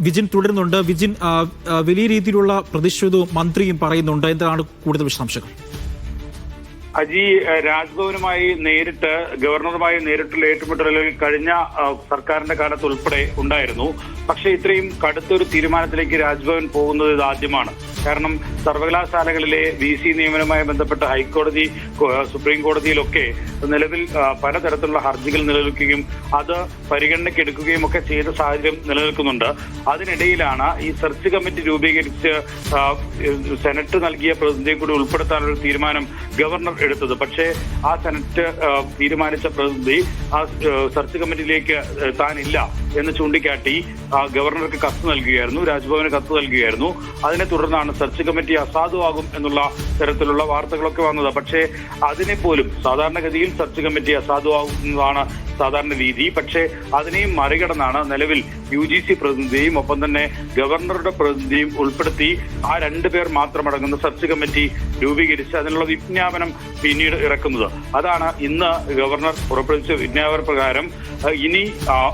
വിജിൻ തുടരുന്നുണ്ട്. വിജിൻ വലിയ രീതിയിലുള്ള പ്രതിഷേധവും മന്ത്രിയും പറയുന്നുണ്ട്. എന്താണ് കൂടുതൽ വിശദാംശങ്ങൾ? അജി രാജ്ഭവനുമായി നേരിട്ട് ഗവർണറുമായി നേരിട്ടുള്ള ഏറ്റുമുട്ടലുകൾ കഴിഞ്ഞ സർക്കാരിന്റെ കാലത്ത് ഉൾപ്പെടെ ഉണ്ടായിരുന്നു. പക്ഷേ ഇത്രയും കടുത്തൊരു തീരുമാനത്തിലേക്ക് രാജ്ഭവൻ പോകുന്നത് ഇത് ആദ്യമാണ്. കാരണം സർവകലാശാലകളിലെ വി സി നിയമനവുമായി ബന്ധപ്പെട്ട് ഹൈക്കോടതി സുപ്രീം കോടതിയിലൊക്കെ നിലവിൽ പലതരത്തിലുള്ള ഹർജികൾ നിലനിൽക്കുകയും അത് പരിഗണനയ്ക്ക് എടുക്കുകയും ഒക്കെ ചെയ്ത സാഹചര്യം നിലനിൽക്കുന്നുണ്ട്. അതിനിടയിലാണ് ഈ സെർച്ച് കമ്മിറ്റി രൂപീകരിച്ച് സെനറ്റ് നൽകിയ പ്രതിനിധിയെ കൂടി ഉൾപ്പെടുത്താനുള്ള തീരുമാനം ഗവർണർ എടുത്തത്. പക്ഷേ ആ സെനറ്റ് തീരുമാനിച്ച പ്രതിനിധി ആ സെർച്ച് കമ്മിറ്റിയിലേക്ക് താനില്ല. എന്ന് ചൂണ്ടിക്കാട്ടി ഗവർണർക്ക് കത്ത് നൽകുകയായിരുന്നു രാജ്ഭവന് കത്ത് നൽകുകയായിരുന്നു. അതിനെ തുടർന്നാണ് സെർച്ച് കമ്മിറ്റി അസാധുവാകും എന്നുള്ള തരത്തിലുള്ള വാർത്തകളൊക്കെ വന്നത്. പക്ഷേ അതിനെ പോലും സാധാരണഗതിയിൽ സെർച്ച് കമ്മിറ്റി അസാധുവാകുന്നതാണ് സാധാരണ രീതി. പക്ഷേ അതിനെയും മറികടന്നാണ് നിലവിൽ യു ജി സി പ്രതിനിധിയും ഒപ്പം തന്നെ ഗവർണറുടെ പ്രതിനിധിയും ഉൾപ്പെടുത്തി ആ രണ്ടുപേർ മാത്രമടങ്ങുന്ന സെർച്ച് കമ്മിറ്റി രൂപീകരിച്ച് അതിനുള്ള വിജ്ഞാപനം പിന്നീട് ഇറക്കുന്നത്. അതാണ് ഇന്ന് ഗവർണർ പുറപ്പെടുവിച്ച വിജ്ഞാപന പ്രകാരം ഇനി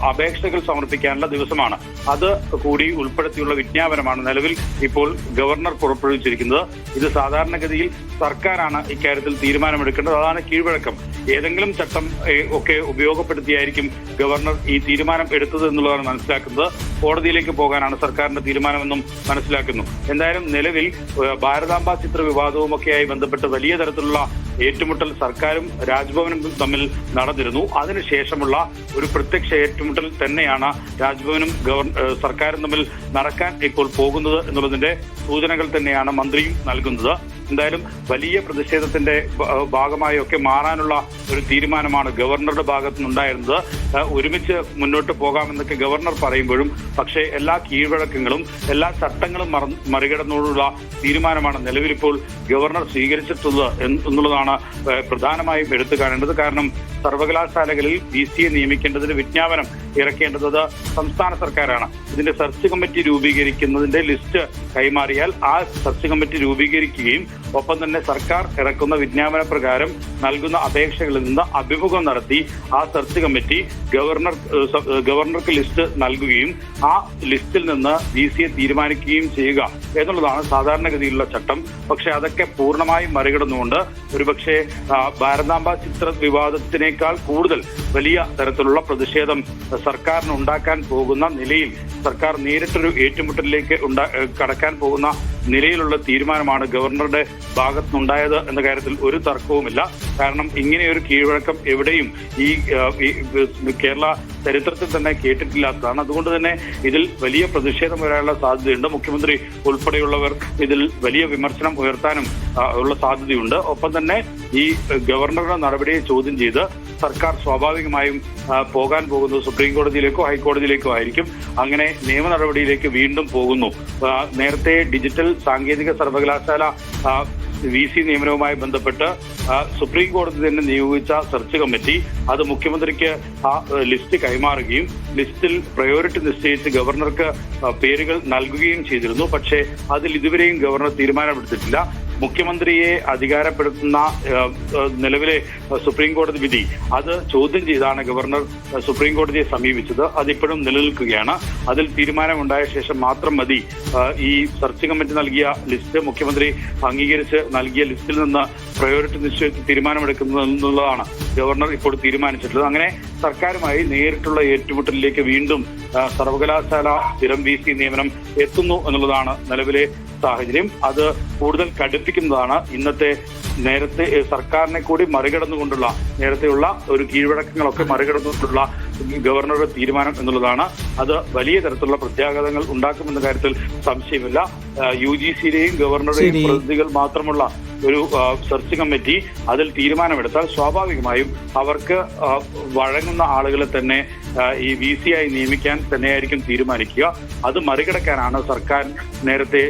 അപേക്ഷകൾ സമർപ്പിക്കാനുള്ള ദിവസമാണ്. അത് കൂടി ഉൾപ്പെടുത്തിയുള്ള വിജ്ഞാപനമാണ് നിലവിൽ ഇപ്പോൾ ഗവർണർ പുറപ്പെടുവിച്ചിരിക്കുന്നത്. ഇത് സാധാരണഗതിയിൽ സർക്കാരാണ് ഇക്കാര്യത്തിൽ തീരുമാനമെടുക്കേണ്ടത്. അതാണ് കീഴ്വഴക്കം. ഏതെങ്കിലും ചട്ടം ഒക്കെ ഒക്കെ ഉപയോഗപ്പെടുത്തിയായിരിക്കും ഗവർണർ ഈ തീരുമാനം എടുത്തത് എന്നുള്ളതാണ് മനസ്സിലാക്കുന്നത്. കോടതിയിലേക്ക് പോകാനാണ് സർക്കാരിന്റെ തീരുമാനമെന്നും മനസ്സിലാക്കുന്നു. എന്തായാലും നിലവിൽ ഭാരതാംബ ചിത്ര വിവാദവുമൊക്കെയായി ബന്ധപ്പെട്ട് വലിയ തരത്തിലുള്ള ഏറ്റുമുട്ടൽ സർക്കാരും രാജ്ഭവനും തമ്മിൽ നടന്നിരുന്നു. അതിനുശേഷമുള്ള ഒരു പ്രത്യക്ഷ ഏറ്റുമുട്ടൽ തന്നെയാണ് രാജ്ഭവനും സർക്കാരും തമ്മിൽ നടക്കാൻ ഇപ്പോൾ പോകുന്നത് എന്നുള്ളതിന്റെ സൂചനകൾ തന്നെയാണ് മന്ത്രിയും നൽകുന്നത്. എന്തായാലും വലിയ പ്രതിഷേധത്തിന്റെ ഭാഗമായൊക്കെ മാറാനുള്ള ഒരു തീരുമാനമാണ് ഗവർണറുടെ ഭാഗത്തു നിന്നുണ്ടായിരുന്നത് ഒരുമിച്ച് മുന്നോട്ട് പോകാമെന്നൊക്കെ ഗവർണർ പറയുമ്പോഴും പക്ഷേ എല്ലാ കീഴ്വഴക്കങ്ങളും എല്ലാ ചട്ടങ്ങളും മറ- മറികടന്നോടുള്ള തീരുമാനമാണ് നിലവിലിപ്പോൾ ഗവർണർ സ്വീകരിച്ചിട്ടുള്ളത് എന്നുള്ളതാണ് പ്രധാനമായും എടുത്തു കാണേണ്ടത്. കാരണം സർവകലാശാലകളിൽ വി സിയെ നിയമിക്കേണ്ടതിന് വിജ്ഞാപനം ഇറക്കേണ്ടത് സംസ്ഥാന സർക്കാരാണ്. ഇതിന്റെ സെർച്ച് കമ്മിറ്റി രൂപീകരിക്കുന്നതിന്റെ ലിസ്റ്റ് കൈമാറിയാൽ ആ സെർച്ച് കമ്മിറ്റി രൂപീകരിക്കുകയും ഒപ്പം തന്നെ സർക്കാർ ഇറക്കുന്ന വിജ്ഞാപന പ്രകാരം നൽകുന്ന അപേക്ഷകളിൽ നിന്ന് അഭിമുഖം നടത്തി ആ സെർച്ച് കമ്മിറ്റി ഗവർണർ ഗവർണർക്ക് ലിസ്റ്റ് നൽകുകയും ആ ലിസ്റ്റിൽ നിന്ന് വി സിയെ തീരുമാനിക്കുകയും ചെയ്യുക എന്നുള്ളതാണ് സാധാരണഗതിയിലുള്ള ചട്ടം. പക്ഷെ അതൊക്കെ പൂർണമായും മറികടന്നുകൊണ്ട് ഒരുപക്ഷെ ഭാരതാംബ ചിത്ര വിവാദത്തിനേക്കാൾ കൂടുതൽ വലിയ തരത്തിലുള്ള പ്രതിഷേധം സർക്കാരിന് ഉണ്ടാക്കാൻ പോകുന്ന നിലയിൽ സർക്കാർ നേരിട്ടൊരു ഏറ്റുമുട്ടലിലേക്ക് കടക്കാൻ പോകുന്ന നിലയിലുള്ള തീരുമാനമാണ് ഗവർണറുടെ ഭാഗത്തുനിന്നുണ്ടായത് എന്ന കാര്യത്തിൽ ഒരു തർക്കവുമില്ല. കാരണം ഇങ്ങനെയൊരു കീഴ്വഴക്കം എവിടെയും ഈ കേരള ചരിത്രത്തിൽ തന്നെ കേട്ടിട്ടില്ലാത്തതാണ്. അതുകൊണ്ട് തന്നെ ഇതിൽ വലിയ പ്രതിഷേധം വരാനുള്ള സാധ്യതയുണ്ട്. മുഖ്യമന്ത്രി ഉൾപ്പെടെയുള്ളവർ ഇതിൽ വലിയ വിമർശനം ഉയർത്താനും ഉള്ള സാധ്യതയുണ്ട്. ഒപ്പം തന്നെ ഈ ഗവർണറുടെ നടപടിയെ ചോദ്യം ചെയ്ത് സർക്കാർ സ്വാഭാവികമായും പോകാൻ പോകുന്നത് സുപ്രീം കോടതിയിലേക്കോ ഹൈക്കോടതിയിലേക്കോ ആയിരിക്കും. അങ്ങനെ നിയമ നടപടിയിലേക്ക് വീണ്ടും പോകുന്നു. നേരത്തെ ഡിജിറ്റൽ സാങ്കേതിക സർവകലാശാല വി സി നിയമനവുമായി ബന്ധപ്പെട്ട് സുപ്രീം കോടതി തന്നെ നിയോഗിച്ച സെർച്ച് കമ്മിറ്റി അത് മുഖ്യമന്ത്രിക്ക് ആ ലിസ്റ്റ് കൈമാറുകയും ലിസ്റ്റിൽ പ്രയോറിറ്റി നിശ്ചയിച്ച് ഗവർണർക്ക് പേരുകൾ നൽകുകയും ചെയ്തിരുന്നു. പക്ഷേ അതിൽ ഇതുവരെയും ഗവർണർ തീരുമാനമെടുത്തിട്ടില്ല. മുഖ്യമന്ത്രിയെ അധികാരപ്പെടുത്തുന്ന നിലവിലെ സുപ്രീം കോടതി വിധി. അത് ചോദ്യം ചെയ്താണ് ഗവർണർ സുപ്രീം കോടതിയെ സമീപിച്ചത്. അതിപ്പോഴും നിലനിൽക്കുകയാണ്. അതിൽ തീരുമാനമുണ്ടായ ശേഷം മാത്രം മതി. ഈ സെർച്ച് കമ്മിറ്റി നൽകിയ ലിസ്റ്റ് മുഖ്യമന്ത്രി അംഗീകരിച്ച് നൽകിയ ലിസ്റ്റിൽ നിന്ന് പ്രയോറിറ്റി നിശ്ചയിച്ച് തീരുമാനമെടുക്കുന്നതെന്നുള്ളതാണ് ഗവർണർ ഇപ്പോൾ തീരുമാനിച്ചിട്ടുള്ളത്. അങ്ങനെ സർക്കാരുമായി നേരിട്ടുള്ള ഏറ്റുമുട്ടലിലേക്ക് വീണ്ടും സർവകലാശാല സ്ഥിരം വി സി നിയമനം എത്തുന്നു എന്നുള്ളതാണ് നിലവിലെ സാഹചര്യം. അത് കൂടുതൽ കടുപ്പിക്കുന്നതാണ്. ഇന്നത്തെ നേരത്തെ സർക്കാരിനെ കൂടി മറികടന്നുകൊണ്ടുള്ള നേരത്തെയുള്ള ഒരു കീഴ്വഴക്കങ്ങളൊക്കെ മറികടന്നുകൊണ്ടുള്ള ഗവർണറുടെ തീരുമാനം എന്നുള്ളതാണ്. അത് വലിയ തരത്തിലുള്ള പ്രത്യാഘാതങ്ങൾ ഉണ്ടാക്കുമെന്ന കാര്യത്തിൽ സംശയമില്ല. യു ജി സിയിലെയും ഗവർണറുടെയും. പ്രതിനിധികൾ മാത്രമുള്ള ഒരു സെർച്ച് കമ്മിറ്റി അതിൽ തീരുമാനമെടുത്താൽ സ്വാഭാവികമായും അവർക്ക് വഴങ്ങുന്ന ആളുകളെ തന്നെ ഈ വി സി ആയി നിയമിക്കാൻ തന്നെയായിരിക്കും തീരുമാനിക്കുക. അത് മറികടക്കാനാണ് സർക്കാർ നേരത്തെ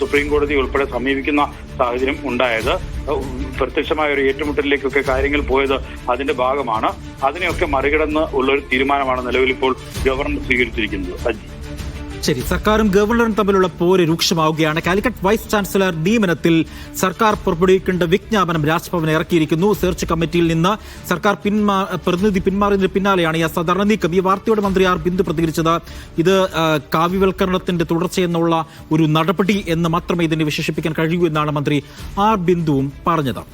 സുപ്രീം കോടതി ഉൾപ്പെടെ സമീപിക്കുന്ന സാഹചര്യം ഉണ്ടായത്. പ്രത്യക്ഷമായ ഒരു ഏറ്റുമുട്ടലിലേക്കൊക്കെ കാര്യങ്ങൾ പോയത് അതിന്റെ ഭാഗമാണ്. അതിനെയൊക്കെ മറികടന്ന് ഉള്ള ഒരു തീരുമാനമാണ് നിലവിൽ ഇപ്പോൾ ഗവർണർ സ്വീകരിച്ചിരിക്കുന്നത്. ശരി സർക്കാരും ഗവർണറും തമ്മിലുള്ള പോര് രൂക്ഷമാവുകയാണ്. കാലിക്കറ്റ് വൈസ് ചാൻസലർ നിയമനത്തിൽ സർക്കാർ പുറപ്പെടുവിക്കേണ്ട വിജ്ഞാപനം രാജ്ഭവൻ ഇറക്കിയിരിക്കുന്നു. സെർച്ച് കമ്മിറ്റിയിൽ നിന്ന് സർക്കാർ പിന്മാ പ്രതിനിധി പിന്മാറിയതിന് പിന്നാലെയാണ് ഈ അസാധാരണ നീക്കം. ഈ വാർത്തയോട് മന്ത്രി ആർ ബിന്ദു പ്രതികരിച്ചത് ഇത് കാവ്യവൽക്കരണത്തിന്റെ തുടർച്ചയെന്നുള്ള ഒരു നടപടി എന്ന് മാത്രമേ ഇതിനെ വിശേഷിപ്പിക്കാൻ കഴിയൂ എന്നാണ് മന്ത്രി ആർ ബിന്ദുവും പറഞ്ഞത്.